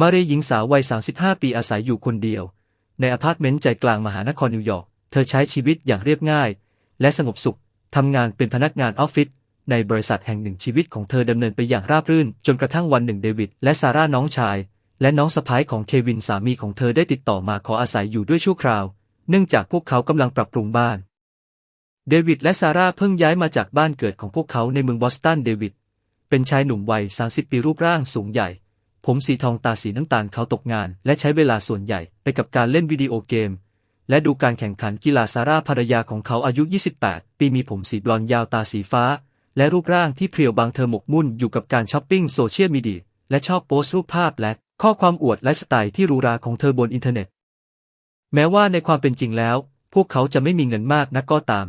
มาเรียหญิงสาววัย 35 ปีอาศัยอยู่คนเดียว ในอพาร์ตเมนต์ใจกลางมหานครนิวยอร์ก เธอใช้ชีวิตอย่างเรียบง่าย และสงบสุข ทำงานเป็นพนักงานออฟฟิศในบริษัทแห่งหนึ่งชีวิตของเธอดำเนินไปอย่างราบรื่น จนกระทั่งวันหนึ่งเดวิดและซาร่าน้องชาย และน้องสะพ้ายของเควินสามีของเธอได้ติดต่อมาขออาศัยอยู่ด้วยชั่วคราว เนื่องจากพวกเขากำลังปรับปรุงบ้าน เดวิดและซาร่าเพิ่งย้ายมาจากบ้านเกิดของพวกเขาในเมืองบอสตันเดวิดเป็นชายหนุ่มวัย 30 ปีรูปร่างสูงใหญ่ ผมสีทองตาสีน้ำตาลเขาตกงาน และใช้เวลาส่วนใหญ่ไปกับการเล่นวิดีโอเกม และดูการแข่งขันกีฬาซาร่าภรรยาของเขาอายุ 28 ปีมีผมสีบลอนด์ยาวตาสีฟ้า และรูปร่างที่เพรียวบางเธอหมกมุ่นอยู่กับการช้อปปิ้งโซเชียลมีเดียและชอบโพสต์รูปภาพและข้อความอวดไลฟ์สไตล์ที่รูราของเธอบนอินเทอร์เน็ต แม้ว่าในความเป็นจริงแล้ว พวกเขาจะไม่มีเงินมากนักก็ตาม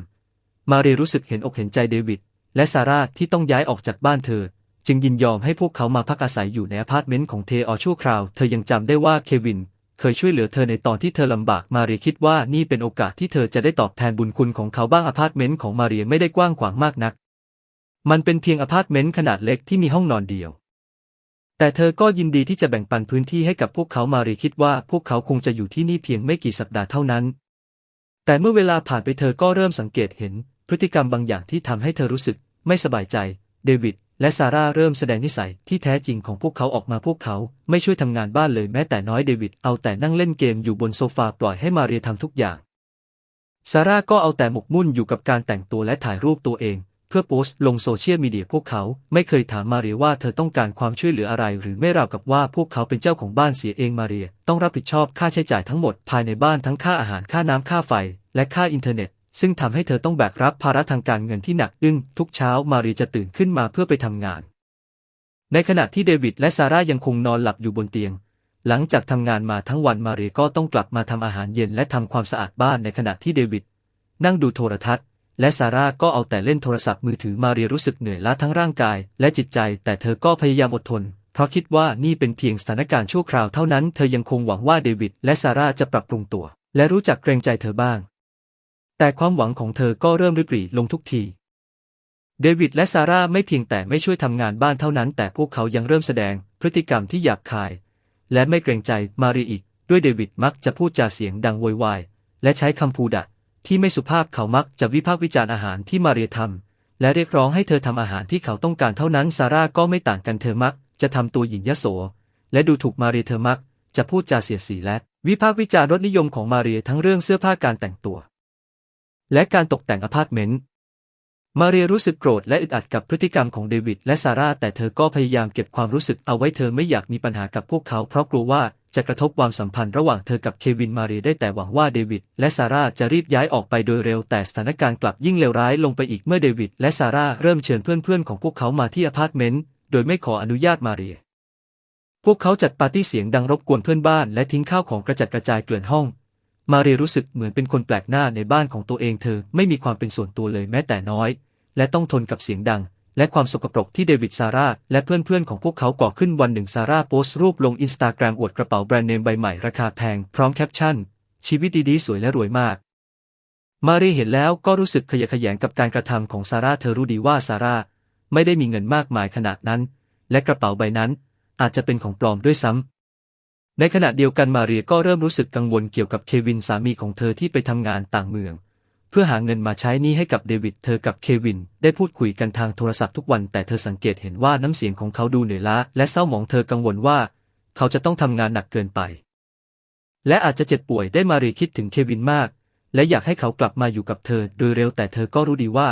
มาเรียรู้สึกเห็นอกเห็นใจเดวิดและซาร่าที่ต้องย้ายออกจากบ้านเธอ จึงยินยอมให้พวกเขามาพักอาศัยอยู่ในอพาร์ตเมนต์ของเธออชั่วคราว เธอยังจำได้ว่าเควิน เคยช่วยเหลือเธอในตอนที่เธอลำบากมาเรียคิดว่านี่เป็นโอกาสที่เธอจะได้ตอบแทนบุญคุณของเขาบ้างอพาร์ตเมนต์ของมาเรียไม่ได้กว้างขวางมากนัก มันเป็นเพียงอพาร์ตเมนต์ขนาดเล็กที่มีห้องนอนเดียว แต่เธอก็ยินดีที่จะแบ่งปันพื้นที่ให้กับพวกเขามาเรียคิดว่าพวกเขาคงจะอยู่ที่นี่เพียงไม่กี่สัปดาห์เท่านั้น แต่เมื่อเวลาผ่านไปเธอก็เริ่มสังเกตเห็น พฤติกรรมบางอย่างที่ทำให้เธอรู้สึกไม่สบายใจ เดวิด และซาร่าเริ่มแสดงนิสัยที่แท้จริงของพวกเขาออกมาพวกเขา ไม่ช่วยทำงานบ้านเลยแม้แต่น้อยเดวิดเอาแต่นั่งเล่นเกมอยู่บนโซฟาปล่อยให้มาเรียทำทุกอย่างซาร่าก็เอาแต่หมกมุ่นอยู่กับการแต่งตัวและถ่ายรูปตัวเอง เพื่อโพสต์ลงโซเชียลมีเดียพวกเขาไม่เคยถามมาเรียว่าเธอต้องการความช่วยเหลืออะไรหรือไม่ราวกับว่าพวกเขาเป็นเจ้าของบ้านเสียเองมาเรีย ต้องรับผิดชอบค่าใช้จ่ายทั้งหมดภายในบ้านทั้งค่าอาหารค่าน้ำค่าไฟ และค่าอินเทอร์เน็ต ซึ่งทำให้เธอต้องแบกรับภาระทางการเงินที่หนักอึ้งทุกเช้ามารีจะตื่นขึ้นมาเพื่อไปทำงาน ในขณะที่เดวิดและซาร่ายังคงนอนหลับอยู่บนเตียง หลังจากทำงานมาทั้งวันมารีก็ต้องกลับมาทำอาหารเย็นและทำความสะอาดบ้านในขณะที่เดวิดนั่งดูโทรทัศน์และซาร่าก็เอาแต่เล่นโทรศัพท์มือถือมาเรียรู้สึกเหนื่อยล้าทั้งร่างกายและจิตใจ แต่เธอก็พยายามอดทน เพราะคิดว่านี่เป็นเพียงสถานการณ์ชั่วคราวเท่านั้น เธอยังคงหวังว่าเดวิดและซาร่าจะปรับปรุงตัว และรู้จักเกรงใจเธอบ้าง แต่ความหวังของเธอก็เริ่มริบหรี่ลงทุกทีเดวิดและซาร่าไม่เพียงแต่ไม่ช่วยทำงานบ้านเท่านั้น แต่พวกเขายังเริ่มแสดงพฤติกรรมที่หยาบคาย และไม่เกรงใจมารีอีก ด้วยเดวิดมักจะพูดจาเสียงดังโวยวาย และใช้คำพูดะที่ไม่สุภาพเขามักจะวิพากษ์วิจารณ์อาหารที่มารีทำและเรียกร้องให้เธอทำอาหารที่เขาต้องการเท่านั้นซาร่าก็ไม่ต่างกันเธอมัก จะทำตัวหญิงยโส และดูถูกมารีเธอมัก จะพูดจาเสียดสีและ วิพากษ์วิจารณ์รสนิยมของมารีทั้งเรื่องเสื้อผ้าการแต่งตัว และการตกแต่งอพาร์ตเมนต์มาเรียรู้สึกโกรธและอึดอัดกับพฤติกรรมของเดวิดและซาร่าแต่เธอก็พยายามเก็บความรู้สึกเอาไว้เธอไม่อยากมีปัญหากับพวกเขาเพราะกลัวว่าจะกระทบความสัมพันธ์ระหว่างเธอกับเควินมาเรียได้แต่หวังว่าเดวิดและซาร่าจะรีบย้ายออกไปโดยเร็วแต่สถานการณ์กลับยิ่งเลวร้ายลงไปอีกเมื่อเดวิดและซาร่าเริ่มเชิญเพื่อนๆของพวกเขามาที่อพาร์ตเมนต์โดยไม่ขออนุญาตมาเรีย พวกเขาจัดปาร์ตี้เสียงดังรบกวนเพื่อนบ้านและทิ้งข้าวของกระจัดกระจายเกลื่อนห้อง มาเรียรู้สึกเหมือนเป็นคนแปลกหน้าในบ้านของตัวเองเธอไม่มีความเป็นส่วนตัวเลยแม้แต่น้อย และต้องทนกับเสียงดัง และความสกปรกที่เดวิดซาร่าและเพื่อนๆของพวกเขาก่อขึ้นวันหนึ่งซาร่าโพสต์รูปลงอินสตาแกรมอวดกระเป๋าแบรนด์เนมใบใหม่ราคาแพงพร้อมแคปชั่น ชีวิตดีๆ สวยและรวยมาก มารีเห็นแล้วก็รู้สึกขยะแขยงกับการกระทำของซาร่าเธอรู้ดีว่าซาร่าไม่ได้มีเงินมากมายขนาดนั้น และกระเป๋าใบนั้นอาจจะเป็นของปลอมด้วยซ้ำ ในขณะเดียวกันมาเรียก็เริ่มรู้สึกกังวลเกี่ยวกับเควินสามีของเธอที่ไปทำงานต่างเมือง เพื่อหาเงินมาใช้หนี้ให้กับเดวิดเธอกับเควิน ได้พูดคุยกันทางโทรศัพท์ทุกวัน แต่เธอสังเกตเห็นว่าน้ำเสียงของเขาดูเหนื่อยล้าและเศร้าหมองเธอกังวลว่า เขาจะต้องทำงานหนักเกินไป และอาจจะเจ็บป่วยได้มาเรียคิดถึงเควินมาก และอยากให้เขากลับมาอยู่กับเธอ โดยเร็วแต่เธอก็รู้ดีว่า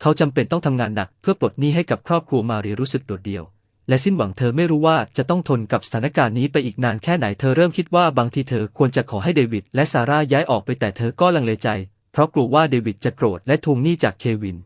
เขาจำเป็นต้องทำงานหนักเพื่อปลดหนี้ให้กับครอบครัวมาเรียรู้สึกโดดเดี่ยว และสิ้นหวังเธอไม่รู้ว่าจะต้องทนกับสถานการณ์นี้ไปอีกนานแค่ไหนเธอเริ่มคิดว่าบางทีเธอควรจะขอให้เดวิดและซาร่าย้ายออกไปแต่เธอก็ลังเลใจ เพราะกลัวว่าเดวิดจะโกรธและทวงหนี้จากเควิน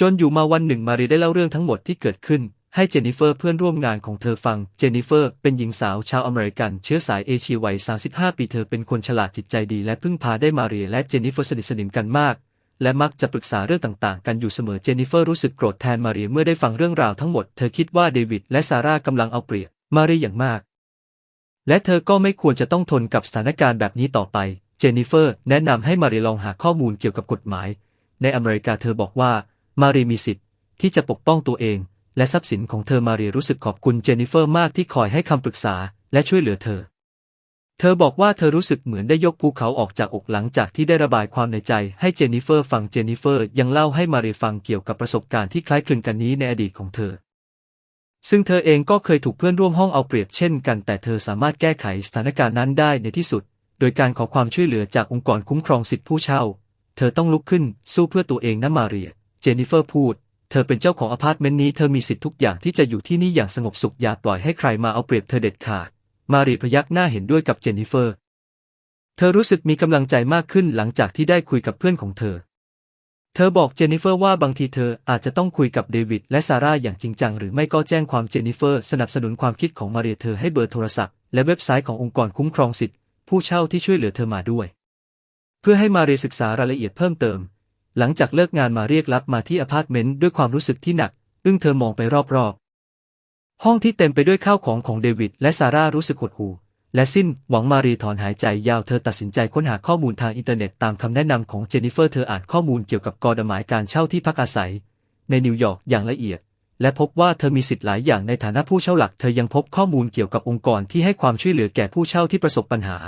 จนอยู่มาวันหนึ่งมารีได้เล่าเรื่องทั้งหมดที่เกิดขึ้น ให้เจนนิเฟอร์เพื่อนร่วมงานของเธอฟัง เจนนิเฟอร์เป็นหญิงสาวชาวอเมริกันเชื้อสายเอเชียวัย 35 ปีเธอเป็นคนฉลาดจิตใจดีและพึ่งพาได้มารีและเจนนิเฟอร์สนิทสนิมกันมาก และมักจะปรึกษาเรื่องต่างๆ กันอยู่เสมอเจนนิเฟอร์รู้สึกโกรธแทนมารีเมื่อได้ฟังเรื่องราวทั้งหมด เธอคิดว่าเดวิดและซาร่ากำลังเอาเปรียบมารีอย่างมาก และเธอก็ไม่ควรจะต้องทนกับสถานการณ์แบบนี้ต่อไป เจนนิเฟอร์แนะนำให้มารีลองหาข้อมูลเกี่ยวกับกฎหมาย ในอเมริกาเธอบอกว่ามารีมีสิทธิ์ที่จะปกป้องตัวเอง และทรัพย์สินของเธอมารีรู้สึกขอบคุณเจนนิเฟอร์มากที่คอยให้คำปรึกษาและช่วยเหลือเธอ เธอบอกว่าเธอรู้สึกเหมือนได้ยกภูเขาออกจากอกหลังจากที่ได้ระบายความในใจให้เจนนิเฟอร์ฟังเจนนิเฟอร์ยังเล่าให้มารีฟังเกี่ยวกับประสบการณ์ที่คล้ายคลึงกันนี้ในอดีตของเธอ ซึ่งเธอเองก็เคยถูกเพื่อนร่วมห้องเอาเปรียบเช่นกันแต่เธอสามารถแก้ไขสถานการณ์นั้นได้ในที่สุด โดยการขอความช่วยเหลือจากองค์กรคุ้มครองสิทธิผู้เช่า เธอต้องลุกขึ้นสู้เพื่อตัวเองนะมาเรีย เจนนิเฟอร์พูด เธอเป็นเจ้าของอพาร์ตเมนต์นี้เธอมีสิทธิ์ทุกอย่างที่จะอยู่ที่นี่อย่างสงบสุขอย่าปล่อยให้ใครมาเอาเปรียบเธอเด็ดขาด มารีพยักหน้าเห็นด้วยกับเจนนิเฟอร์ เธอรู้สึกมีกำลังใจมากขึ้นหลังจากที่ได้คุยกับเพื่อนของเธอ เธอบอกเจนนิเฟอร์ว่าบางทีเธออาจจะต้องคุยกับเดวิดและซาร่าอย่างจริงจังหรือไม่ก็แจ้งความเจนนิเฟอร์ สนับสนุนความคิดของมารีเธอให้เบอร์โทรศัพท์และเว็บไซต์ขององค์กรคุ้มครองสิทธิผู้เช่าที่ช่วยเหลือเธอมาด้วย เพื่อให้มารีศึกษารายละเอียดเพิ่มเติม หลังจากเลิกงานมาเรียกรับมาที่อพาร์ตเมนต์ด้วยความรู้สึกที่หนักอึ้งเธอมองไปรอบๆ ห้องที่เต็มไปด้วยข้าวของของเดวิดและซาร่ารู้สึกหดหู่และสิ้นหวังมารีถอนหายใจยาวเธอตัดสินใจค้นหาข้อมูลทางอินเทอร์เน็ตตามคำแนะนำของเจนนิเฟอร์เธออ่านข้อมูลเกี่ยวกับกฎหมายการเช่าที่พักอาศัย ในนิวยอร์กอย่างละเอียด และพบว่าเธอมีสิทธิ์หลายอย่างในฐานะผู้เช่าหลัก เธอยังพบข้อมูลเกี่ยวกับองค์กรที่ให้ความช่วยเหลือแก่ผู้เช่าที่ประสบปัญหา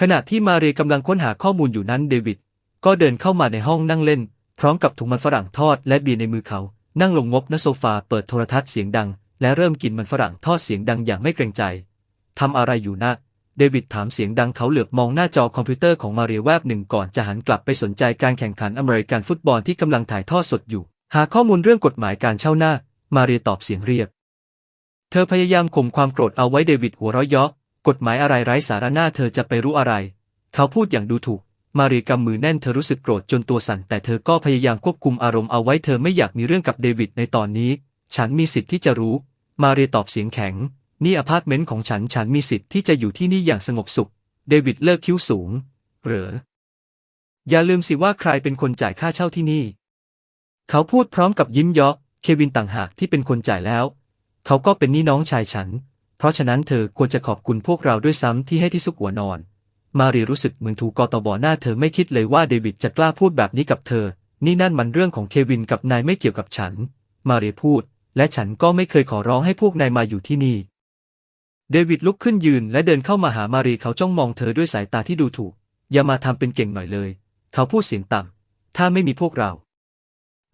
ขณะที่มารีกำลังค้นหาข้อมูลอยู่นั้นเดวิดก็เดินเข้ามาในห้องนั่งเล่น พร้อมกับถุงมันฝรั่งทอดและเบียร์ในมือเขา นั่งลงงบณโซฟาเปิดโทรทัศน์เสียงดัง และเริ่มกินมันฝรั่งทอดเสียงดังอย่างไม่เกรงใจ ทำอะไรอยู่นะ เดวิดถามเสียงดังเขาเหลือบมองหน้าจอคอมพิวเตอร์ของมาเรียแวบหนึ่งก่อนจะหันกลับไปสนใจการแข่งขันอเมริกันฟุตบอลที่กำลังถ่ายทอดสดอยู่ หาข้อมูลเรื่องกฎหมายการเช่าหน้า มาเรียตอบเสียงเรียบ เธอพยายามข่มความโกรธเอาไว้เดวิดหัวเราะยาะกฎหมายอะไรไร้สาระหน้าเธอจะไปรู้อะไร เขาพูดอย่างดูถูกมาเรียกำมือแน่นเธอรู้สึกโกรธจนตัวสั่นแต่เธอก็พยายามควบคุมอารมณ์เอาไว้เธอไม่อยากมีเรื่องกับเดวิดในตอนนี้ ฉันมีสิทธิ์ที่จะรู้ มาเรียตอบเสียงแข็ง นี่อพาร์ตเมนต์ของฉัน ฉันมีสิทธิ์ที่จะอยู่ที่นี่อย่างสงบสุข เดวิดเลิกคิ้วสูง เหรอ อย่าลืมสิว่าใครเป็นคนจ่ายค่าเช่าที่นี่ เขาพูดพร้อมกับยิ้มเยาะ เควินต่างหากที่เป็นคนจ่ายแล้ว เขาก็เป็นนี่น้องชายฉัน เพราะฉะนั้นเธอควรจะขอบคุณพวกเราด้วยซ้ำที่ให้ที่ซุกหัวนอน มารีรู้สึกเหมือนถูกกอตบอหน้าเธอไม่คิดเลยว่าเดวิดจะกล้าพูดแบบนี้กับเธอ นี่นั่นมันเรื่องของเควินกับนายไม่เกี่ยวกับฉัน มารีพูด และฉันก็ไม่เคยขอร้องให้พวกนายมาอยู่ที่นี่ เดวิดลุกขึ้นยืนและเดินเข้ามาหามารีเขาจ้องมองเธอด้วยสายตาที่ดูถูก อย่ามาทำเป็นเก่งหน่อยเลย เขาพูดเสียงต่ำถ้าไม่มีพวกเรา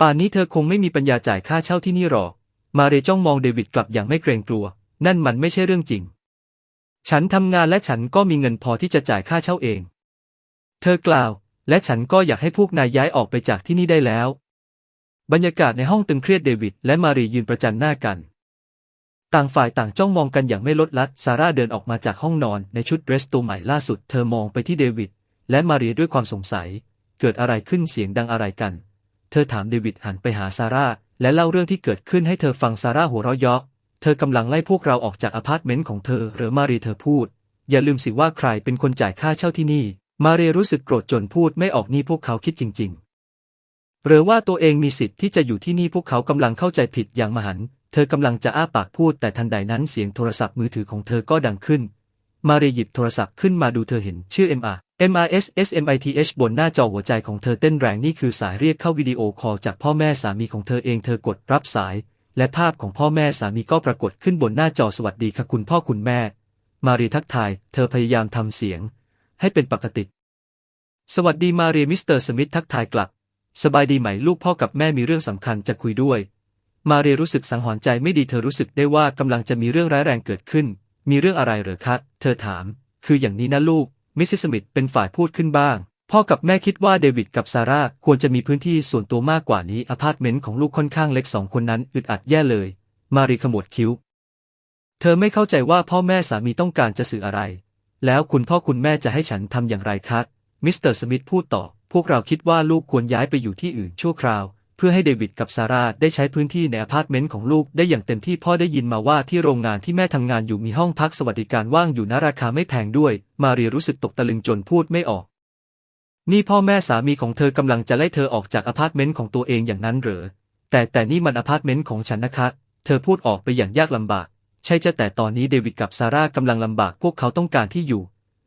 ป่านนี้เธอคงไม่มีปัญญาจ่ายค่าเช่าที่นี่หรอก มาเรจ้องมองเดวิดกลับอย่างไม่เกรงกลัว นั่นมันไม่ใช่เรื่องจริง ฉันทำงานและฉันก็มีเงินพอที่จะจ่ายค่าเช่าเอง เธอกล่าว และฉันก็อยากให้พวกนายย้ายออกไปจากที่นี่ได้แล้ว บรรยากาศในห้องตึงเครียดเดวิดและมารียืนประจันหน้ากัน ต่างฝ่ายต่างจ้องมองกันอย่างไม่ลดละซาร่าเดินออกมาจากห้องนอนในชุดเดรสตัวใหม่ล่าสุด เธอมองไปที่เดวิดและมารีด้วยความสงสัย เกิดอะไรขึ้นเสียงดังอะไรกัน เธอถามเดวิดหันไปหาซาร่าและเล่าเรื่องที่เกิดขึ้นให้เธอฟังซาร่าหัวเราะเยาะเธอกำลังไล่พวกเราออกจากอพาร์ตเมนต์ของเธอ หรือมารีเธอพูด อย่าลืมสิว่าใครเป็นคนจ่ายค่าเช่าที่นี่ มารีรู้สึกโกรธจนพูดไม่ออกนี่พวกเขาคิดจริง ๆ หรือว่าตัวเองมีสิทธิ์ที่จะอยู่ที่นี่พวกเขากำลังเข้าใจผิดอย่างมหัน เธอกำลังจะอ้าปากพูดแต่ทันใดนั้นเสียงโทรศัพท์มือถือของเธอก็ดังขึ้น มารีหยิบโทรศัพท์ขึ้นมาดูเธอเห็นชื่อ MR MRSSMITH บนหน้าจอหัวใจของเธอเต้นแรงนี่คือสายเรียกเข้าวิดีโอคอลจากพ่อแม่สามีของเธอเองเธอกดรับสาย และภาพของพ่อแม่สามีก็ปรากฏขึ้นบนหน้าจอสวัสดีค่ะคุณพ่อคุณแม่ มารีทักทาย เธอพยายามทำเสียง ให้เป็นปกติ สวัสดีมารีมิสเตอร์สมิธทักทายกลับ สบายดีไหมลูกพ่อกับแม่มีเรื่องสำคัญจะคุยด้วย มาเรียรู้สึกสังหรณ์ใจไม่ดีเธอรู้สึกได้ว่ากำลังจะมีเรื่องร้ายแรงเกิดขึ้น มีเรื่องอะไรเหรอคะเธอถาม คืออย่างนี้นะลูก มิสซิสมิธเป็นฝ่ายพูดขึ้นบ้าง พ่อกับแม่คิดว่าเดวิดกับซาร่าควรจะมีพื้นที่ส่วนตัวมากกว่านี้อพาร์ตเมนต์ของลูกค่อนข้างเล็กสองคนนั้นอึดอัดแย่เลย มารีขมวดคิ้ว เธอไม่เข้าใจว่าพ่อแม่สามีต้องการจะสื่ออะไร แล้วคุณพ่อคุณแม่จะให้ฉันทำอย่างไรคะมิสเตอร์สมิธพูดต่อ พวกเราคิดว่าลูกควรย้ายไปอยู่ที่อื่นชั่วคราว เพื่อให้เดวิดกับซาร่าได้ใช้พื้นที่ในอพาร์ตเมนต์ของลูกได้อย่างเต็มที่พ่อได้ยินมาว่าที่โรงงานที่แม่ทำงานอยู่มีห้องพักสวัสดิการว่างอยู่นะราคาไม่แพงด้วย มาเรียรู้สึกตกตะลึงจนพูดไม่ออก นี่พ่อแม่สามีของเธอกำลังจะไล่เธอออกจากอพาร์ตเมนต์ของตัวเองอย่างนั้นเหรอแต่แต่นี่มันอพาร์ตเมนต์ของฉันนะคะเธอพูดออกไปอย่างยากลำบาก ใช่จะแต่ตอนนี้เดวิดกับซาร่ากำลังลำบากพวกเขาต้องการที่อยู่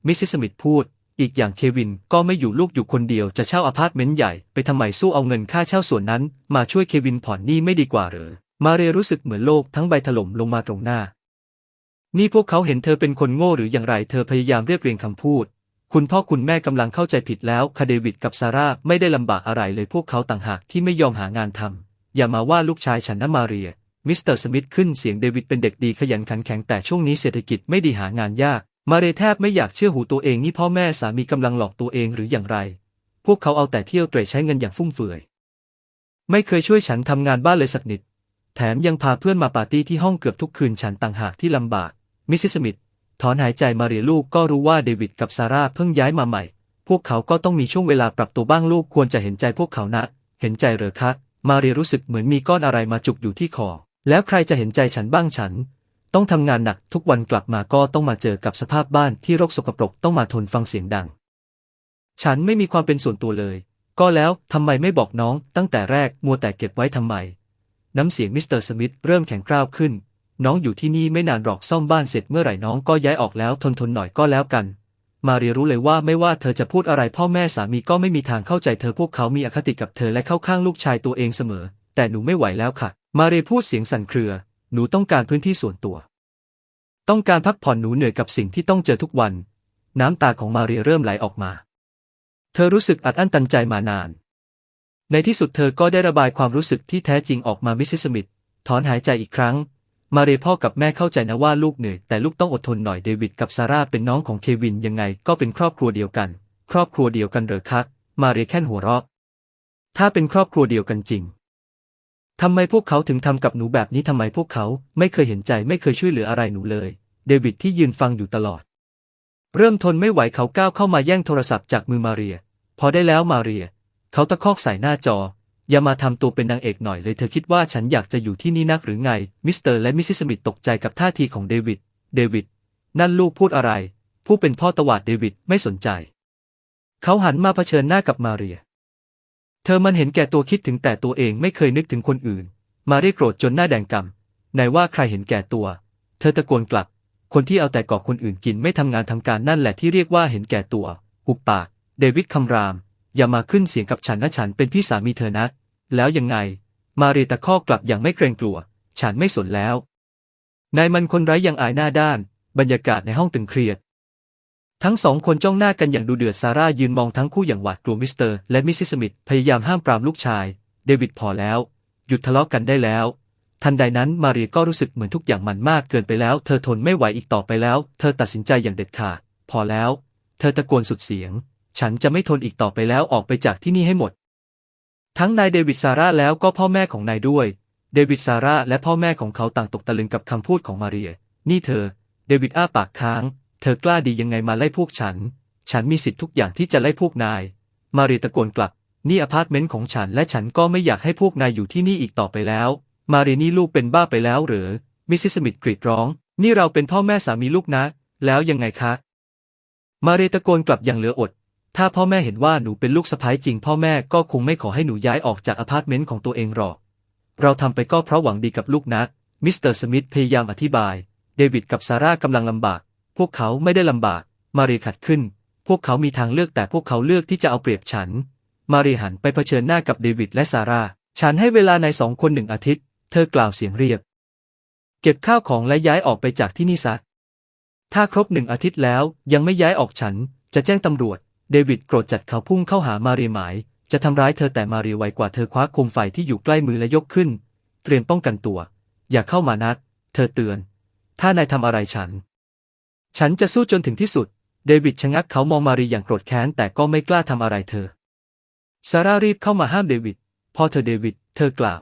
มิสซิสมิธพูด อีกอย่างเควินก็ไม่อยู่ลูกอยู่คนเดียวจะเช่าอพาร์ตเมนต์ใหญ่ไปทำไมสู้เอาเงินค่าเช่าส่วนนั้น มาช่วยเควินผ่อนหนี้ไม่ดีกว่าหรือ มาเรียรู้สึกเหมือนโลกทั้งใบถล่มลงมาตรงหน้า นี่พวกเขาเห็นเธอเป็นคนโง่หรืออย่างไรเธอพยายามเรียบเรียงคำพูด คุณพ่อคุณแม่กำลังเข้าใจผิดแล้วคาเดวิดกับซาร่าไม่ได้ลำบากอะไรเลยพวกเขาต่างหากที่ไม่ยอมหางานทำอย่ามาว่าลูกชายฉันนะมาเรียมิสเตอร์สมิธขึ้นเสียงเดวิดเป็นเด็กดีขยันขันแข็งแต่ช่วงนี้เศรษฐกิจไม่ดีหางานยาก มาเรแทบไม่อยากเชื่อหูตัวเองนี่พ่อแม่สามีกำลังหลอกตัวเองหรืออย่างไร พวกเขาเอาแต่เที่ยวเตร่ใช้เงินอย่างฟุ่มเฟือย ไม่เคยช่วยฉันทำงานบ้านเลยสักนิด แถมยังพาเพื่อนมาปาร์ตี้ที่ห้องเกือบทุกคืนฉันต่างหากที่ลำบาก มิสซิสสมิธถอนหายใจมาเรียลูกก็รู้ว่าเดวิดกับซาร่าเพิ่งย้ายมาใหม่ พวกเขาก็ต้องมีช่วงเวลาปรับตัวบ้างลูกควรจะเห็นใจพวกเขานะ เห็นใจเหรอคะ มาเรียรู้สึกเหมือนมีก้อนอะไรมาจุกอยู่ที่คอ แล้วใครจะเห็นใจฉันบ้างฉัน ต้องทำงานหนักทุกวันกลับมาก็ต้องมาเจอกับสภาพบ้านที่รกสกปรกต้องมาทนฟังเสียงดัง ฉันไม่มีความเป็นส่วนตัวเลย ก็แล้วทำไมไม่บอกน้องตั้งแต่แรกมัวแต่เก็บไว้ทำไม น้ำเสียงมิสเตอร์สมิธเริ่มแข็งกร้าวขึ้น น้องอยู่ที่นี่ไม่นานหรอกซ่อมบ้านเสร็จเมื่อไหร่น้องก็ย้ายออกแล้วทนทนหน่อยก็แล้วกัน มาเรียรู้เลยว่าไม่ว่าเธอจะพูดอะไรพ่อแม่สามีก็ไม่มีทางเข้าใจเธอพวกเขามีอคติกับเธอและเข้าข้างลูกชายตัวเองเสมอ แต่หนูไม่ไหวแล้วค่ะ มาเรียพูดเสียงสั่นเครือ หนูต้องการพื้นที่ส่วนตัว ต้องการพักผ่อนหนูเหนื่อยกับสิ่งที่ต้องเจอทุกวัน น้ำตาของมาเรียเริ่มไหลออกมา เธอรู้สึกอัดอั้นตันใจมานาน ในที่สุดเธอก็ได้ระบายความรู้สึกที่แท้จริงออกมามิสซิสมิธถอนหายใจอีกครั้ง มาเรียพ่อกับแม่เข้าใจนะว่าลูกเหนื่อยแต่ลูกต้องอดทนหน่อยเดวิดกับซาร่าเป็นน้องของเควินยังไงก็เป็นครอบครัวเดียวกัน ครอบครัวเดียวกันเหรอคะมาเรียแค่นหัวเราะถ้าเป็นครอบครัวเดียวกันจริง ทำไมพวกเขาถึงทำกับหนูแบบนี้ทำไมพวกเขาไม่เคยเห็นใจไม่เคยช่วยเหลืออะไรหนูเลย เดวิดที่ยืนฟังอยู่ตลอด เริ่มทนไม่ไหวเขาก้าวเข้ามาแย่งโทรศัพท์จากมือมาเรีย พอได้แล้วมาเรีย เขาตะคอกใส่หน้าจอ อย่ามาทำตัวเป็นนางเอกหน่อยเลยเธอคิดว่าฉันอยากจะอยู่ที่นี่นักหรือไง มิสเตอร์และมิสซิสสมิธตกใจกับท่าทีของเดวิด เดวิด นั่นลูกพูดอะไร ผู้เป็นพ่อตวาดเดวิดไม่สนใจ เขาหันมาเผชิญหน้ากับมาเรีย เธอมันเห็นแก่ตัวคิดถึงแต่ตัวเองไม่เคยนึกถึงคนอื่น มาเรียกโกรธจนหน้าแดงกำไหนว่าใครเห็นแก่ตัว เธอตะโกนกลับ คนที่เอาแต่ก่อคนอื่นกินไม่ทำงานทำการนั่นแหละที่เรียกว่าเห็นแก่ตัวหุบปาก เดวิดคำราม อย่ามาขึ้นเสียงกับฉันนะฉันเป็นพี่สามีเธอนะ แล้วยังไง มาเรียตะคอกกลับอย่างไม่เกรงกลัว ฉันไม่สนแล้ว นายมันคนไร้ยังอายหน้าด้าน บรรยากาศในห้องตึงเครียด ทั้งสองคนจ้องหน้ากันอย่างดูเดือดซาร่ายืนมองทั้งคู่อย่างหวาดกลัวมิสเตอร์และมิสซิสมิธพยายามห้ามปรามลูกชาย เดวิดพอแล้ว หยุดทะเลาะกันได้แล้ว ทันใดนั้นมาเรียก็รู้สึกเหมือนทุกอย่างมันมากเกินไปแล้ว เธอทนไม่ไหวอีกต่อไปแล้ว เธอตัดสินใจอย่างเด็ดขาด พอแล้ว เธอตะโกนสุดเสียง ฉันจะไม่ทนอีกต่อไปแล้วออกไปจากที่นี่ให้หมด ทั้งนายเดวิดซาร่าแล้วก็พ่อแม่ของนายด้วย เดวิดซาร่าและพ่อแม่ของเขาต่างตกตะลึงกับคำพูดของมาเรีย นี่เธอ เดวิดอ้าปากค้าง เธอกล้าดียังไงมาไล่พวกฉัน ฉันมีสิทธิ์ทุกอย่างที่จะไล่พวกนาย มาเรีตะโกนกลับ นี่อพาร์ตเมนต์ของฉันและฉันก็ไม่อยากให้พวกนายอยู่ที่นี่อีกต่อไปแล้ว มาเรีนี่ลูกเป็นบ้าไปแล้วหรือ มิสซิสสมิธกรีดร้อง นี่เราเป็นพ่อแม่สามีลูกนะ แล้วยังไงคะ มาเรีตะโกนกลับอย่างเหลืออด ถ้าพ่อแม่เห็นว่าหนูเป็นลูกสะใภ้จริง พ่อแม่ก็คงไม่ขอให้หนูย้ายออกจากอพาร์ตเมนต์ของตัวเองหรอก เราทำไปก็เพราะหวังดีกับลูกนักมิสเตอร์สมิธพยายามอธิบาย เดวิดกับซาร่ากำลังลำบาก พวกเขาไม่ได้ลำบาก มารีขัดขึ้น พวกเขามีทางเลือกแต่พวกเขาเลือกที่จะเอาเปรียบฉัน มารีหันไปเผชิญหน้ากับเดวิดและซาร่า ฉันให้เวลาในสองคนหนึ่งอาทิตย์ เธอกล่าวเสียงเรียบ เก็บข้าวของและย้ายออกไปจากที่นี่ซะ ถ้าครบหนึ่งอาทิตย์แล้วยังไม่ย้ายออกฉัน จะแจ้งตำรวจ เดวิดโกรธจัดเขาพุ่งเข้าหามารีหมาย จะทำร้ายเธอแต่มารีไวกว่าเธอคว้าคมไฟที่อยู่ใกล้มือและยกขึ้น เตรียมป้องกันตัว อย่าเข้ามานัด เธอเตือน ถ้านายทำอะไรฉัน ฉันจะสู้จนถึงที่สุด เดวิดชะงักเขามองมารีอย่างโกรธแค้นแต่ก็ไม่กล้าทำอะไรเธอ ซาร่ารีบเข้ามาห้ามเดวิด พอเธอเดวิด เธอกล่าว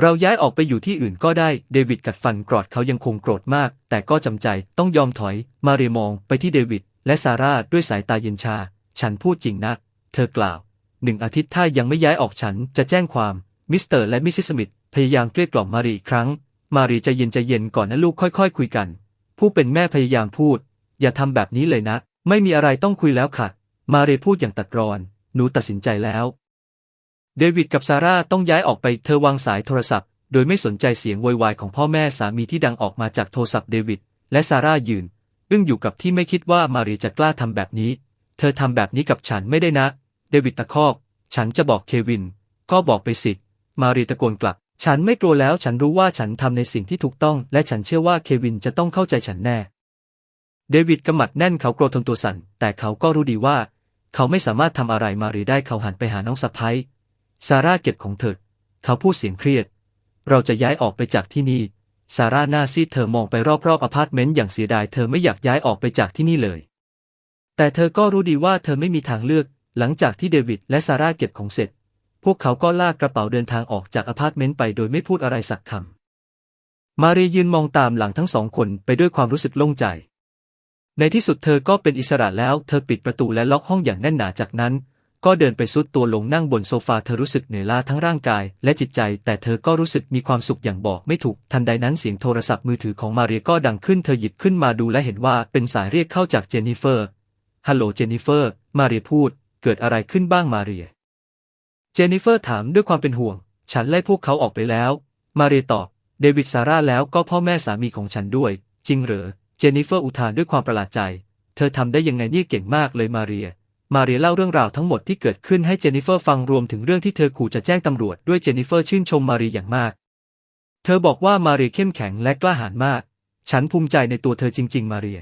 เราย้ายออกไปอยู่ที่อื่นก็ได้ เดวิดกัดฟันกรอดเขายังคงโกรธมาก แต่ก็จำใจต้องยอมถอย มารีมองไปที่เดวิดและซาร่าด้วยสายตาเย็นชา ฉันพูดจริงนะ เธอกล่าว หนึ่งอาทิตย์ถ้ายังไม่ย้ายออกฉันจะแจ้งความ มิสเตอร์และมิสซิสมิธพยายามเกลี้ยกล่อมมารีอีกครั้ง มารีใจเย็นใจเย็นก่อนนะลูกค่อยๆคุยกัน ผู้เป็นแม่พยายามพูด อย่าทำแบบนี้เลยนะ ไม่มีอะไรต้องคุยแล้วค่ะ มาเรีพูดอย่างตัดรอน หนูตัดสินใจแล้ว เดวิดกับซาร่าต้องย้ายออกไปเธอวางสายโทรศัพท์ โดยไม่สนใจเสียงโวยวายของพ่อแม่สามีที่ดังออกมาจากโทรศัพท์เดวิดและซาร่ายืน อึ้งอยู่กับที่ไม่คิดว่ามารีจะกล้าทำแบบนี้ เธอทำแบบนี้กับฉันไม่ได้นะ เดวิดตะคอก ฉันจะบอกเควิน ก็บอกไปสิ มารีตะโกนกลับ ฉันไม่กลัวแล้วฉันรู้ว่าฉันทำในสิ่งที่ถูกต้อง และฉันเชื่อว่าเควินจะต้องเข้าใจฉันแน่ เดวิดกำมัดแน่นเขาโกรธทนตัวสั่น แต่เขาก็รู้ดีว่า เขาไม่สามารถทำอะไรมารีได้เขาหันไปหาน้องสะพ้ยซาร่าเก็บของเถิดเขาพูดเสียงเครียด เราจะย้ายออกไปจากที่นี่ ซาร่าหน้าซีดเธอมองไปรอบๆอพาร์ตเมนต์อย่างเสียดายเธอไม่อยากย้ายออกไปจากที่นี่เลย แต่เธอก็รู้ดีว่าเธอไม่มีทางเลือก หลังจากที่เดวิดและซาร่าเก็บของเสร็จ พวกเขาก็ลากกระเป๋าเดินทางออกจากอพาร์ตเมนต์ไปโดยไม่พูดอะไรสักคำ มารียืนมองตามหลังทั้งสองคนไปด้วยความรู้สึกโล่งใจ ในที่สุดเธอก็เป็นอิสระแล้ว เธอปิดประตูและล็อกห้องอย่างแน่นหนาจากนั้น ก็เดินไปซุดตัวลงนั่งบนโซฟาเธอรู้สึกเหนื่อยล้าทั้งร่างกายและจิตใจ แต่เธอก็รู้สึกมีความสุขอย่างบอกไม่ถูก ทันใดนั้นเสียงโทรศัพท์มือถือของมาเรียก็ดังขึ้น เธอหยิบขึ้นมาดูและเห็นว่าเป็นสายเรียกเข้าจากเจนนิเฟอร์ ฮัลโหลเจนนิเฟอร์ มาเรียพูด เกิดอะไรขึ้นบ้างมาเรีย เจนนิเฟอร์ถามด้วยความเป็นห่วง ฉันไล่พวกเขาออกไปแล้ว มาเรียตอบ เดวิดซาร่าแล้วก็พ่อแม่สามีของฉันด้วย จริงเหรอ เจนนิเฟอร์อุทานด้วยความประหลาดใจ เธอทำได้ยังไงนี่เก่งมากเลยมาเรีย มาเรียเล่าเรื่องราวทั้งหมดที่เกิดขึ้นให้เจนนิเฟอร์ฟังรวมถึงเรื่องที่เธอขู่จะแจ้งตำรวจด้วยเจนนิเฟอร์ชื่นชมมาเรียอย่างมาก เธอบอกว่ามาเรียเข้มแข็งและกล้าหาญมาก ฉันภูมิใจในตัวเธอจริง ๆ มาเรีย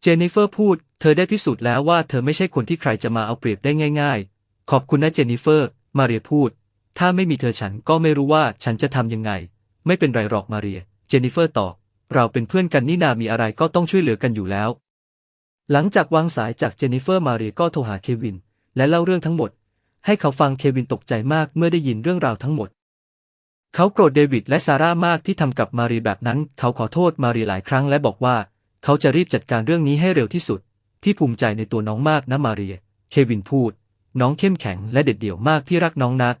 เจนนิเฟอร์พูด เธอได้พิสูจน์แล้วว่าเธอไม่ใช่คนที่ใครจะมาเอาเปรียบได้ง่าย ๆ ขอบคุณนะเจนนิเฟอร์ มาเรียพูด ถ้าไม่มีเธอฉันก็ไม่รู้ว่าฉันจะทำยังไง ไม่เป็นไรหรอกมาเรีย เจนนิเฟอร์ตอบ เราเป็นเพื่อนกันนี่นามีอะไรก็ต้องช่วยเหลือกันอยู่แล้ว หลังจากวางสายจากเจนนิเฟอร์มาเรียก็โทรหาเควิน และเล่าเรื่องทั้งหมด ให้เขาฟังเควินตกใจมากเมื่อได้ยินเรื่องราวทั้งหมด เขาโกรธเดวิดและซาร่ามากที่ทำกับมารีแบบนั้น เขาขอโทษมารีหลายครั้งและบอกว่า เขาจะรีบจัดการเรื่องนี้ให้เร็วที่สุด ที่ภูมิใจในตัวน้องมากนะมาเรีย เควินพูด น้องเข้มแข็งและเด็ดเดี่ยวมากที่รักน้องนัก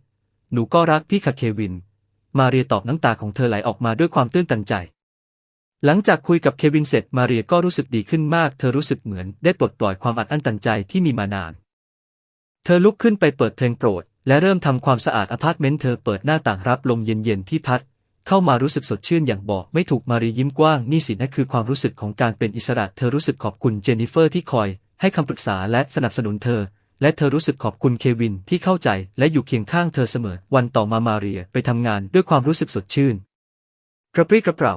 หนูก็รักพี่ค่ะเควิน มาเรียตอบน้ำตาของเธอไหลออกมาด้วยความตื้นตันใจ หลังจากคุยกับเควินเสร็จมาเรียก็รู้สึกดีขึ้นมาก เธอรู้สึกเหมือนได้ปลดปล่อยความอัดอั้นตันใจที่มีมานาน เธอลุกขึ้นไปเปิดเพลงโปรด และเริ่มทำความสะอาดอพาร์ตเมนต์เธอเปิดหน้าต่างรับลมเย็นๆที่พัดเข้ามารู้สึกสดชื่นอย่างบอกไม่ถูกมารียิ้มกว้างนี่สินะคือความรู้สึกของการเป็นอิสระ เธอรู้สึกขอบคุณเจนนิเฟอร์ที่คอยให้คำปรึกษาและสนับสนุนเธอ และเธอรู้สึกขอบคุณเควินที่เข้าใจและอยู่เคียงข้างเธอเสมอ วันต่อมามาเรียไปทำงานด้วยความรู้สึกสดชื่น กระปรี้กระเปร่า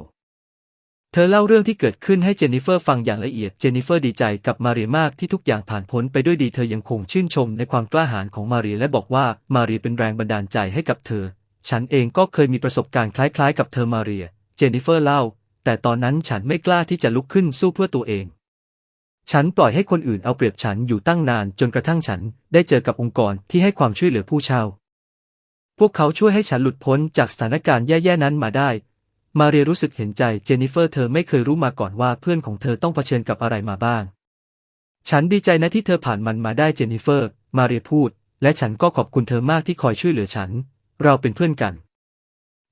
เธอเล่าเรื่องที่เกิดขึ้นให้เจนนิเฟอร์ฟังอย่างละเอียด เจนนิเฟอร์ดีใจกับมาเรียมากที่ทุกอย่างผ่านพ้นไปด้วยดี เธอยังคงชื่นชมในความกล้าหาญของมาเรียและบอกว่ามาเรียเป็นแรงบันดาลใจให้กับเธอ ฉันเองก็เคยมีประสบการณ์คล้ายๆ กับเธอมาเรีย เจนนิเฟอร์เล่า แต่ตอนนั้นฉันไม่กล้าที่จะลุกขึ้นสู้เพื่อตัวเอง ฉันปล่อยให้คนอื่นเอาเปรียบฉันอยู่ตั้งนานจนกระทั่งฉันได้เจอกับองค์กรที่ให้ความช่วยเหลือผู้เช่า พวกเขาช่วยให้ฉันหลุดพ้นจากสถานการณ์แย่ๆนั้นมาได้ มาเรียรู้สึกเห็นใจเจนนิเฟอร์เธอไม่เคยรู้มาก่อนว่าเพื่อนของเธอต้องเผชิญกับอะไรมาบ้าง ฉันดีใจนะที่เธอผ่านมันมาได้เจนนิเฟอร์ มาเรียพูด และฉันก็ขอบคุณเธอมากที่คอยช่วยเหลือฉัน เราเป็นเพื่อนกัน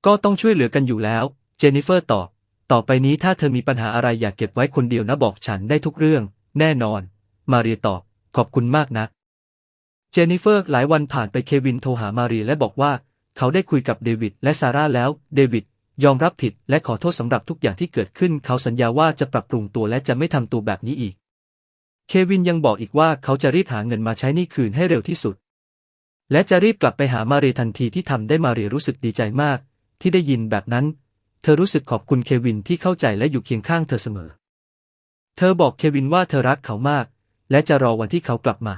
ก็ต้องช่วยเหลือกันอยู่แล้ว เจนนิเฟอร์ตอบ ต่อไปนี้ถ้าเธอมีปัญหาอะไรอย่าเก็บไว้คนเดียวนะบอกฉันได้ทุกเรื่อง แน่นอน มาเรียตอบ ขอบคุณมากนะเจนนิเฟอร์หลายวันผ่านไปเควินโทรหามาเรียและบอกว่า เขาได้คุยกับเดวิดและซาร่าแล้ว เดวิดยอมรับผิดและขอโทษสำหรับทุกอย่างที่เกิดขึ้น เขาสัญญาว่าจะปรับปรุงตัวและจะไม่ทำตัวแบบนี้อีก เควินยังบอกอีกว่าเขาจะรีบหาเงินมาใช้นี้คืนให้เร็วที่สุด และจะรีบกลับไปหามาเรียทันทีที่ทำได้มาเรียรู้สึกดีใจมาก ที่ได้ยินแบบนั้น เธอรู้สึกขอบคุณเควินที่เข้าใจและอยู่เคียงข้างเธอเสมอ เธอบอกเควินว่าเธอรักเขามาก และจะรอวันที่เขากลับมา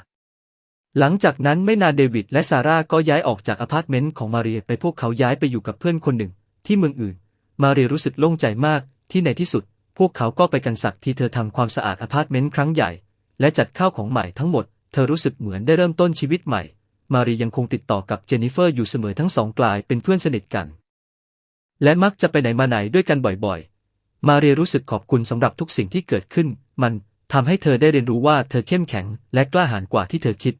หลังจากนั้นไม่นานเดวิดและซาร่าก็ย้ายออกจากอพาร์ตเมนต์ของมาเรียไปพวกเขาย้ายไปอยู่กับเพื่อนคนหนึ่ง ที่เมืองอื่น มาเรียรู้สึกโล่งใจมากที่ในที่สุด พวกเขาก็ไปกันสักที่เธอทำความสะอาดอพาร์ตเมนต์ครั้งใหญ่ และจัดข้าวของใหม่ทั้งหมด เธอรู้สึกเหมือนได้เริ่มต้นชีวิตใหม่ มารียังคงติดต่อกับเจนนิเฟอร์อยู่เสมอทั้งสองกลายเป็นเพื่อนสนิทกัน และมักจะไปไหนมาไหนด้วยกันบ่อยๆ มาเรียรู้สึกขอบคุณสำหรับทุกสิ่งที่เกิดขึ้น มันทำให้เธอได้เรียนรู้ว่าเธอเข้มแข็งและกล้าหาญกว่าที่เธอคิด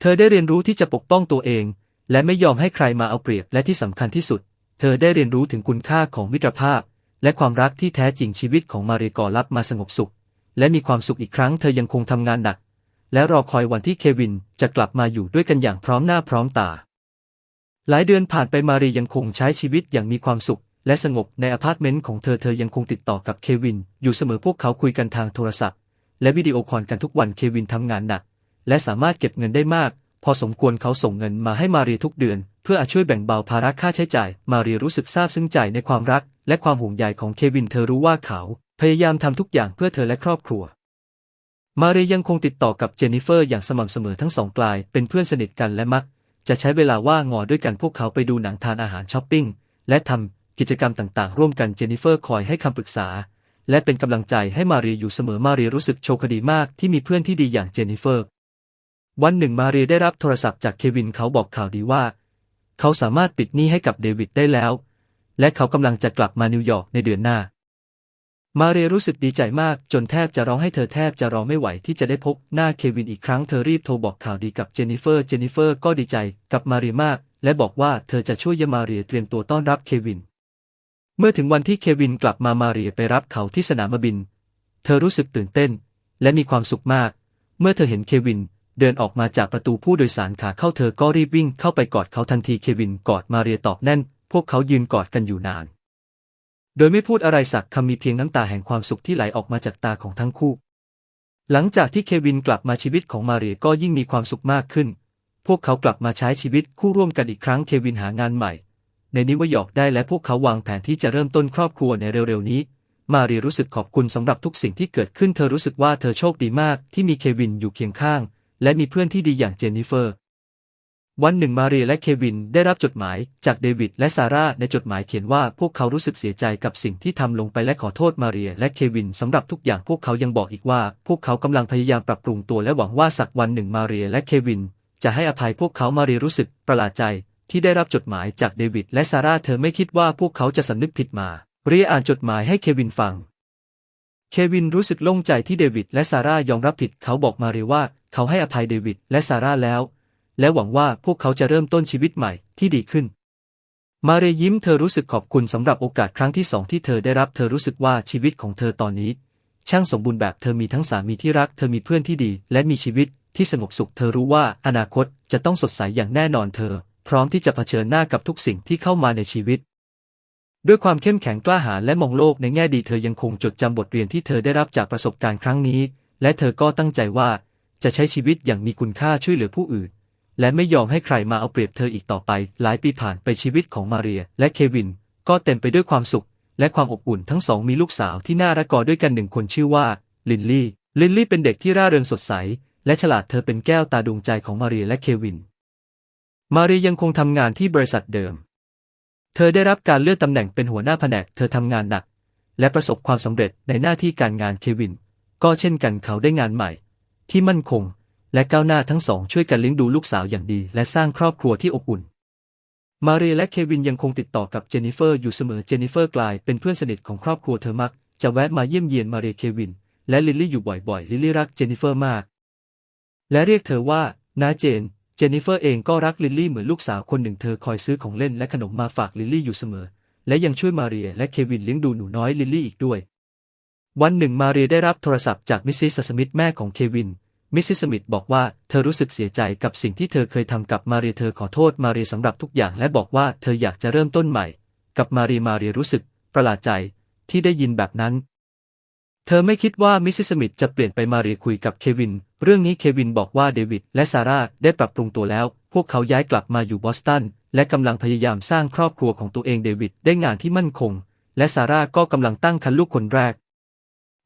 เธอได้เรียนรู้ที่จะปกป้องตัวเอง และไม่ยอมให้ใครมาเอาเปรียบและที่สำคัญที่สุด เธอได้เรียนรู้ถึงคุณค่าของมิตรภาพ และความรักที่แท้จริงชีวิตของมาเรียก่อรับมาสงบสุข และมีความสุขอีกครั้งเธอยังคงทำงานหนัก และรอคอยวันที่เควินจะกลับมาอยู่ด้วยกันอย่างพร้อมหน้าพร้อมตา หลายเดือนผ่านไปมารียังคงใช้ชีวิตอย่างมีความสุข และสงบในอพาร์ตเมนต์ของเธอเธอยังคงติดต่อกับเควิน อยู่เสมอพวกเขาคุยกันทางโทรศัพท์ และวิดีโอคอลกันทุกวันเควินทำงานหนัก และสามารถเก็บเงินได้มาก พอสมควรเขาส่งเงินมาให้มารีทุกเดือน เพื่ออาช่วยแบ่งเบาภาระค่าใช้จ่าย มาเรียรู้สึกซาบซึ้งใจในความรัก และความห่วงใยของเควินเธอรู้ว่าเขา พยายามทำทุกอย่างเพื่อเธอและครอบครัวมาเรียยังคงติดต่อกับเจนนิเฟอร์อย่างสม่ำเสมอทั้งสองกลาย เป็นเพื่อนสนิทกันและมัก จะใช้เวลาว่างงอด้วยกันพวกเขาไปดูหนังทานอาหารช้อปปิ้ง และทำ กิจกรรมต่างๆ ร่วมกันเจนนิเฟอร์คอยให้คำปรึกษา และเป็นกำลังใจให้มารีอยู่เสมอมารีรู้สึกโชคดีมากที่มีเพื่อนที่ดีอย่างเจนนิเฟอร์ วันหนึ่งมารีได้รับโทรศัพท์จากเควินเขาบอกข่าวดีว่า เขาสามารถปิดหนี้ให้กับเดวิดได้แล้ว และเขากำลังจะกลับมานิวยอร์กในเดือนหน้า มารีรู้สึกดีใจมากจนแทบจะร้องให้เธอแทบจะรอไม่ไหวที่จะได้พบหน้าเควินอีกครั้งเธอรีบโทรบอกข่าวดีกับเจนนิเฟอร์เจนนิเฟอร์ก็ดีใจกับมารีมากและบอกว่าเธอจะช่วยยามาเรียเตรียมตัวต้อนรับเควิน เมื่อถึงวันที่เควินกลับมามาเรียไปรับเขาที่สนามบิน เธอรู้สึกตื่นเต้น และมีความสุขมาก เมื่อเธอเห็นเควินเดินออกมาจากประตูผู้โดยสารขาเข้าเธอก็รีบวิ่งเข้าไปกอดเขาทันทีเควินกอดมาเรียตอบแน่น พวกเขายืนกอดกันอยู่นาน โดยไม่พูดอะไรสักคำมีเพียงน้ำตาแห่งความสุขที่ไหลออกมาจากตาของทั้งคู่ หลังจากที่เควินกลับมาชีวิตของมาเรียก็ยิ่งมีความสุขมากขึ้น พวกเขากลับมาใช้ชีวิตคู่ร่วมกันอีกครั้งเควินหางานใหม่ ในนิวยอร์กได้และพวกเขาวางแผนที่จะเริ่มต้นครอบครัวในเร็วๆนี้ มาเรียรู้สึกขอบคุณสำหรับทุกสิ่งที่เกิดขึ้นเธอรู้สึกว่าเธอโชคดีมากที่มีเควินอยู่เคียงข้าง และมีเพื่อนที่ดีอย่างเจนนิเฟอร์ วันหนึ่งมาเรียและเควินได้รับจดหมายจากเดวิดและซาร่าในจดหมายเขียนว่าพวกเขารู้สึกเสียใจกับสิ่งที่ทำลงไปและขอโทษมาเรียและเควินสำหรับทุกอย่างพวกเขายังบอกอีกว่า พวกเขากำลังพยายามปรับปรุงตัวและหวังว่าสักวันหนึ่งมาเรียและเควินจะให้อภัยพวกเขามาเรียรู้สึกประหลาดใจ ที่ได้รับจดหมายจากเดวิดและซาร่าเธอไม่คิดว่าพวกเขาจะสำนึกผิดมา เรียอ่านจดหมายให้เควินฟัง เควินรู้สึกโล่งใจที่เดวิดและซาร่ายอมรับผิดเขาบอกมาเรียว่าเขาให้อภัยเดวิดและซาร่าแล้ว และหวังว่าพวกเขาจะเริ่มต้นชีวิตใหม่ที่ดีขึ้น มาเรียยิ้มเธอรู้สึกขอบคุณสำหรับโอกาสครั้งที่สองที่เธอได้รับเธอรู้สึกว่าชีวิตของเธอตอนนี้ ช่างสมบูรณ์แบบเธอมีทั้งสามีที่รัก เธอมีเพื่อนที่ดี และมีชีวิตที่สงบสุขเธอรู้ว่าอนาคตจะต้องสดใสอย่างแน่นอนเธอ พร้อมที่จะเผชิญหน้ากับทุกสิ่งที่เข้ามาในชีวิต ด้วยความเข้มแข็งกล้าหาญและมองโลกในแง่ดีเธอยังคงจดจำบทเรียนที่เธอได้รับจากประสบการณ์ครั้งนี้ และเธอก็ตั้งใจว่าจะใช้ชีวิตอย่างมีคุณค่าช่วยเหลือผู้อื่น และไม่ยอมให้ใครมาเอาเปรียบเธออีกต่อไป หลายปีผ่านไปชีวิตของมาเรีย และเควิน ก็เต็มไปด้วยความสุข และความอบอุ่นทั้งสองมีลูกสาวที่น่ารักกอด้วยกันหนึ่งคนชื่อว่า ลินลี่ ลินลี่เป็นเด็กที่ร่าเริงสดใส และฉลาดเธอเป็นแก้วตาดวงใจของมาเรียและเควิน มารียังคงทำงานที่บริษัทเดิม เธอได้รับการเลื่อนตำแหน่งเป็นหัวหน้าแผนก เธอทำงานหนัก และประสบความสำเร็จในหน้าที่การงานเควิน ก็เช่นกันเขาได้งานใหม่ ที่มั่นคง และก้าวหน้าทั้งสองช่วยกันเลี้ยงดูลูกสาวอย่างดี และสร้างครอบครัวที่อบอุ่น มารีและเควินยังคงติดต่อกับเจนนิเฟอร์อยู่เสมอเจนนิเฟอร์กลายเป็นเพื่อนสนิทของครอบครัวเธอมัก จะแวะมาเยี่ยมเยียนมารีเควิน และลิลลี่อยู่บ่อยๆ ลิลลี่รักเจนนิเฟอร์มาก และเรียกเธอว่าน้าเจน เจนนิเฟอร์เองก็รักลิลลี่เหมือนลูกสาวคนหนึ่งเธอคอยซื้อของเล่นและขนมมาฝากลิลลี่อยู่เสมอ และยังช่วยมาเรียและเควินเลี้ยงดูหนูน้อยลิลลี่อีกด้วย วันหนึ่งมาเรียได้รับโทรศัพท์จากมิสซิสสมิธแม่ของเควิน มิสซิสสมิธบอกว่าเธอรู้สึกเสียใจกับสิ่งที่เธอเคยทำกับมาเรียเธอขอโทษมาเรียสำหรับทุกอย่างและบอกว่าเธออยากจะเริ่มต้นใหม่ กับมาเรียมาเรียรู้สึก ประหลาดใจที่ได้ยินแบบนั้น เธอไม่คิดว่ามิสซิสมิธจะเปลี่ยนไปมาเรีคุยกับเควิน เรื่องนี้เควินบอกว่าเดวิดและซาร่าได้ปรับปรุงตัวแล้ว พวกเขาย้ายกลับมาอยู่บอสตัน และกำลังพยายามสร้างครอบครัวของตัวเองเดวิดได้งานที่มั่นคง และซาร่าก็กำลังตั้งครรภ์ลูกคนแรก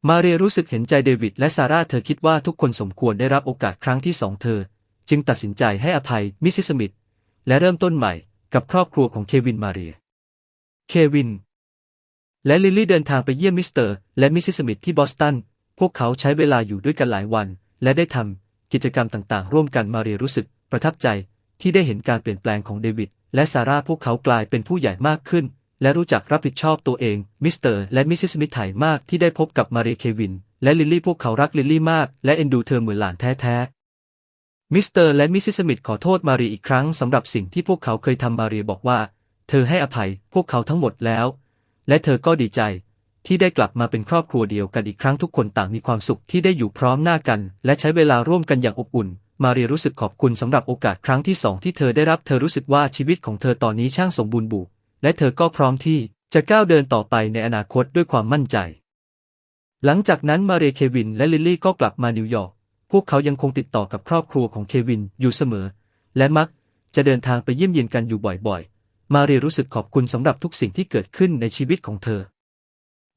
มาเรียรู้สึกเห็นใจเดวิดและซาร่าเธอคิดว่าทุกคนสมควรได้รับโอกาสครั้งที่สองเธอ จึงตัดสินใจให้อภัยมิสซิสสมิธและเริ่มต้นใหม่กับครอบครัวของเควินมาเรีย เควิน และลิลลี่เดินทางไปเยี่ยมมิสเตอร์และมิสซิสมิธที่บอสตัน พวกเขาใช้เวลาอยู่ด้วยกันหลายวัน และได้ทำกิจกรรมต่างๆ ร่วมกันมาเรียรู้สึกประทับใจที่ได้เห็นการเปลี่ยนแปลงของเดวิดและซาร่าพวกเขากลายเป็นผู้ใหญ่มากขึ้น และรู้จักรับผิดชอบตัวเอง มิสเตอร์และมิสซิสมิธถ่ายมากที่ได้พบกับมาเรียเควิน และลิลลี่พวกเขารักลิลลี่มาก และเอ็นดูเธอเหมือนหลานแท้ๆ มิสเตอร์และมิสซิสสมิธขอโทษมาเรียอีกครั้งสำหรับสิ่งที่พวกเขาเคยทำมาเรียบอกว่า เธอให้อภัยพวกเขาทั้งหมดแล้ว และเธอก็ดีใจ ที่ได้กลับมาเป็นครอบครัวเดียวกันอีกครั้งทุกคนต่างมีความสุขที่ได้อยู่พร้อมหน้ากัน และใช้เวลาร่วมกันอย่างอบอุ่น มาเรียรู้สึกขอบคุณสำหรับโอกาสครั้งที่สองที่เธอได้รับเธอรู้สึกว่าชีวิตของเธอตอนนี้ช่างสมบูรณ์บุและเธอก็พร้อมที่จะก้าวเดินต่อไปในอนาคตด้วยความมั่นใจ หลังจากนั้นมาเรียเควินและลิลลี่ก็กลับมานิวยอร์กพวกเขายังคงติดต่อกับครอบครัวของเควินอยู่เสมอ และมักจะเดินทางไปเยี่ยมเยียนกันอยู่บ่อยๆ มาเรียรู้สึกขอบคุณสำหรับทุกสิ่งที่เกิดขึ้นในชีวิตของเธอ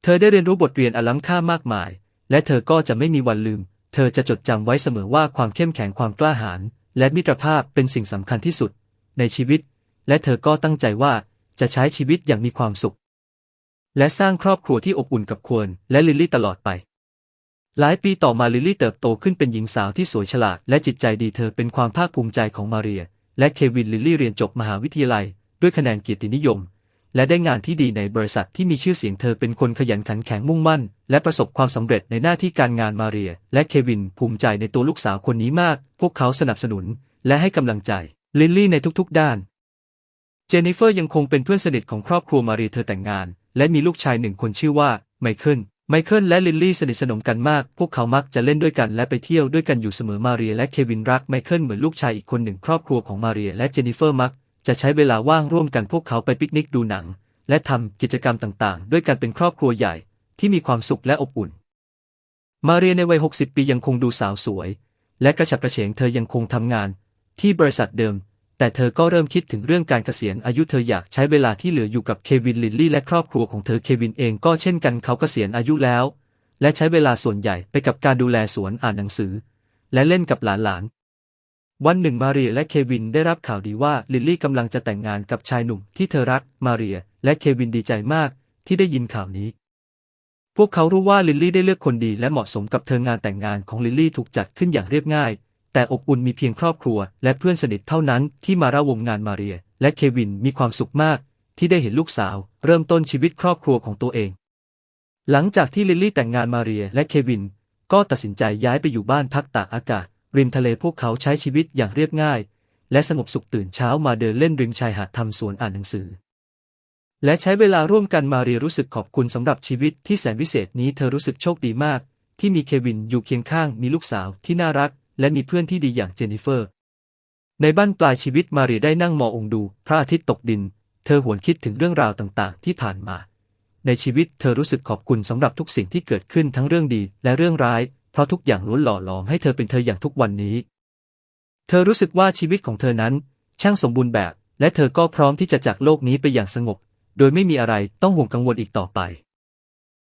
เธอได้เรียนรู้บทเรียนอันล้ำค่ามากมาย และเธอก็จะไม่มีวันลืม เธอจะจดจำไว้เสมอว่าความเข้มแข็งความกล้าหาญและมิตรภาพเป็นสิ่งสำคัญที่สุด ในชีวิต และเธอก็ตั้งใจว่าจะใช้ชีวิตอย่างมีความสุข และสร้างครอบครัวที่อบอุ่นกับควรและลิลลี่ตลอดไป หลายปีต่อมาลิลลี่เติบโตขึ้นเป็นหญิงสาวที่สวยฉลาดและจิตใจดีเธอเป็นความภาคภูมิใจของมาเรีย และเควินลิลลี่เรียนจบมหาวิทยาลัย ด้วยคะแนนเกียรตินิยม และได้งานที่ดีในบริษัทที่มีชื่อเสียงเธอเป็นคนขยันขันแข็งมุ่งมั่น และประสบความสำเร็จในหน้าที่การงานมาเรีย และเควินภูมิใจในตัวลูกสาวคนนี้มาก พวกเขาสนับสนุน และให้กำลังใจ ลิลลี่ในทุกๆด้าน เจนนิเฟอร์ยังคงเป็นเพื่อนสนิทของครอบครัวมาเรียเธอแต่งงาน และมีลูกชายหนึ่งคนชื่อว่าไมเคิลไมเคิลและลิลลี่สนิทสนมกันมาก พวกเขามักจะเล่นด้วยกันและไปเที่ยวด้วยกันอยู่เสมอมาเรียและเควินรักไมเคิลเหมือนลูกชายอีกคนหนึ่งครอบครัวของมาเรียและเจนนิเฟอร์มัก จะใช้เวลาว่างร่วมกันพวกเขาไปปิกนิกดูหนัง และทำกิจกรรมต่างๆ ด้วยกันเป็นครอบครัวใหญ่ที่มีความสุขและอบอุ่น มาเรียในวัย 60 ปียังคงดูสาวสวย และกระฉับกระเฉงเธอยังคงทำงาน ที่บริษัทเดิม แต่เธอก็เริ่มคิดถึงเรื่องการเกษียณอายุเธออยากใช้เวลาที่เหลืออยู่กับเควินลิลลี่และครอบครัวของเธอเควินเองก็เช่นกันเขาเกษียณอายุแล้ว และใช้เวลาส่วนใหญ่ไปกับการดูแลสวนอ่านหนังสือ และเล่นกับหลานๆ วันหนึ่งมาเรียและเควินได้รับข่าวดีว่าลิลลี่กำลังจะแต่งงานกับชายหนุ่มที่เธอรัก มาเรียและเควินดีใจมากที่ได้ยินข่าวนี้ พวกเขารู้ว่าลิลลี่ได้เลือกคนดีและเหมาะสมกับเธองานแต่งงานของลิลลี่ถูกจัดขึ้นอย่างเรียบง่าย แต่อบอุ่นมีเพียงครอบครัว และเพื่อนสนิทเท่านั้นที่มาร่วมงานมาเรีย และเควินมีความสุขมาก ที่ได้เห็นลูกสาว เริ่มต้นชีวิตครอบครัวของตัวเอง หลังจากที่ลิลลี่แต่งงานมาเรียและเควิน ก็ตัดสินใจย้ายไปอยู่บ้านพักตากอากาศ ริมทะเลพวกเขาใช้ชีวิตอย่างเรียบง่าย และสงบสุขตื่นเช้ามาเดินเล่นริมชายหาดทำสวนอ่านหนังสือ และใช้เวลาร่วมกันมาเรียรู้สึกขอบคุณสำหรับชีวิตที่แสนวิเศษนี้เธอรู้สึกโชคดีมาก ที่มีเควินอยู่เคียงข้างมีลูกสาวที่น่ารัก และมีเพื่อนที่ดีอย่างเจนนิเฟอร์ ในบ้านปลายชีวิตมาเรียได้นั่งมององดู พระอาทิตย์ตกดิน เธอหวนคิดถึงเรื่องราวต่างๆ ที่ผ่านมา ในชีวิตเธอรู้สึกขอบคุณสำหรับทุกสิ่งที่เกิดขึ้นทั้งเรื่องดีและเรื่องร้าย เพราะทุกอย่างล้วนหล่อหลอมให้เธอเป็นเธออย่างทุกวันนี้ เธอรู้สึกว่าชีวิตของเธอนั้น ช่างสมบูรณ์แบบ และเธอก็พร้อมที่จะจากโลกนี้ไปอย่างสงบ โดยไม่มีอะไรต้องห่วงกังวลอีกต่อไป